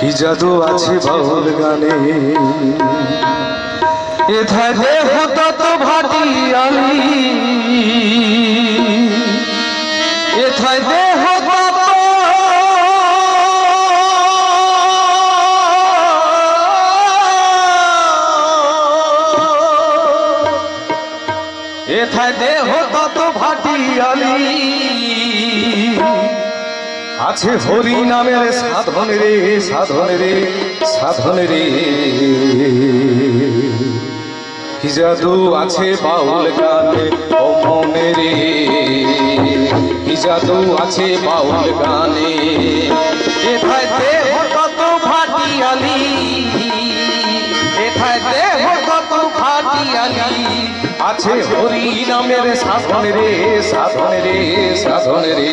কি জাদু আছে বাউল গানে এথায় দেহ তত ভাটিয়ালি। এথায় দেহ তত এথায় দেহ তত ভাটিয়ালি। আছে হরি নামের সাধন রে সাধন রে সাধন রে কি জাদু আছে বাউল গানে ও মনে রে কি জাদু আছে বাউল গানে। এথায় দেহ কত ফাটিয়ালি এথায় দেহ কত ফাটিয়ালি আছে হরি নামের সাধন রে সাধন রে সাধন রে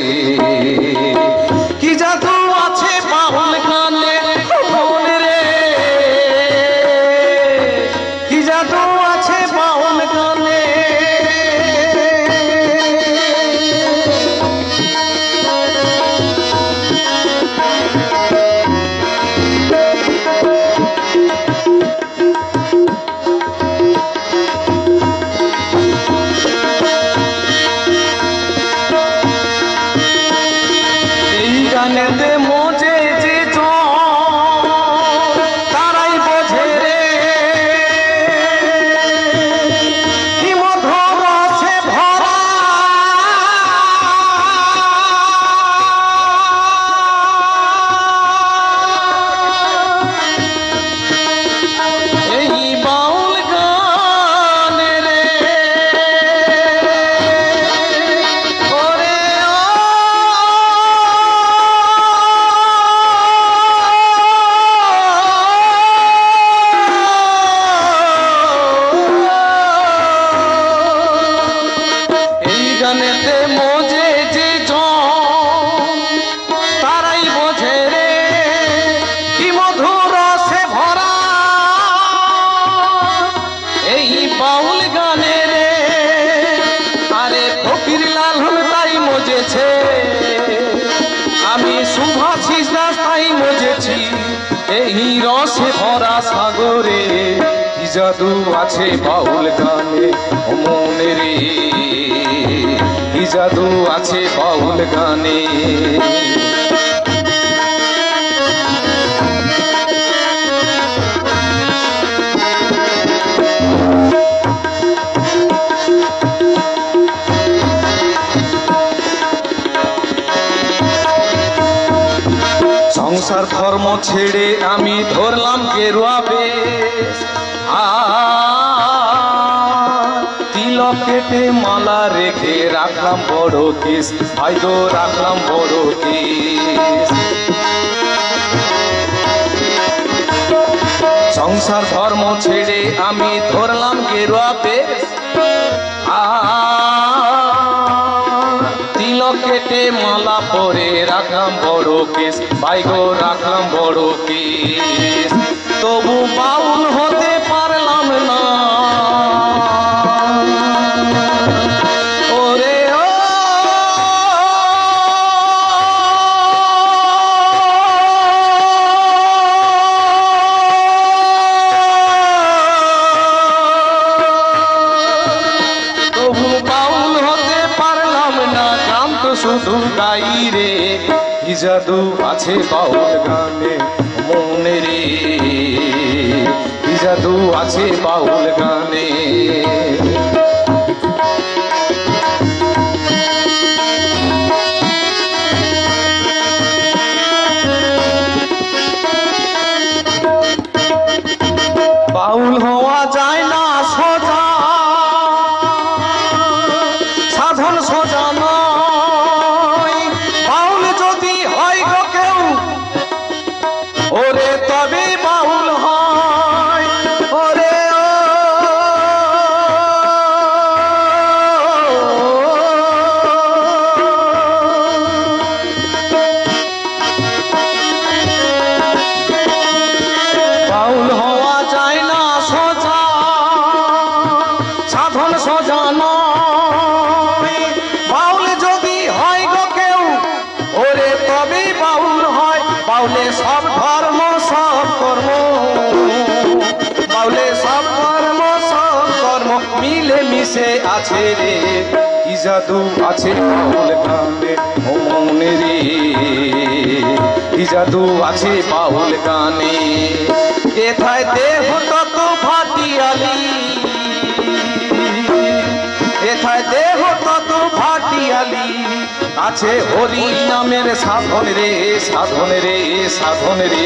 শুভাশিস রাস্তায় মজেছি। এই রসে ভরা সাগরে কি জাদু আছে বাউল গানে? মনে রে কি জাদু আছে বাউল গানে? সংসার ধর্ম ছেড়ে আমি ধরলাম বেশ। আর তিলক কেটে মালা রেখে রাখলাম বড় কেস ভাই গো, রাখলাম বড় কেস সংসার ধর্ম ছেড়ে আমি ধরলাম গেরুয়া বেশ। তিলক কেটে মালা পরে রাখলাম বড় কেস ভাই গো, রাখলাম বড় কেস তবু বাউল হতে গাই রে আছে বাউল গানে মনে রে? কি জাদু আছে বাউল গানে? মিশে আছে রে, কি জাদু আছে বাউল গানে, ও মনে রে কি জাদু আছে বাউল গানে। এথায় দেহ তত ভাটিয়ালি? এথায় দেহ তত ভাটিয়ালি? আছে হরি নামের সাধন রে সাধন রে সাধন রে।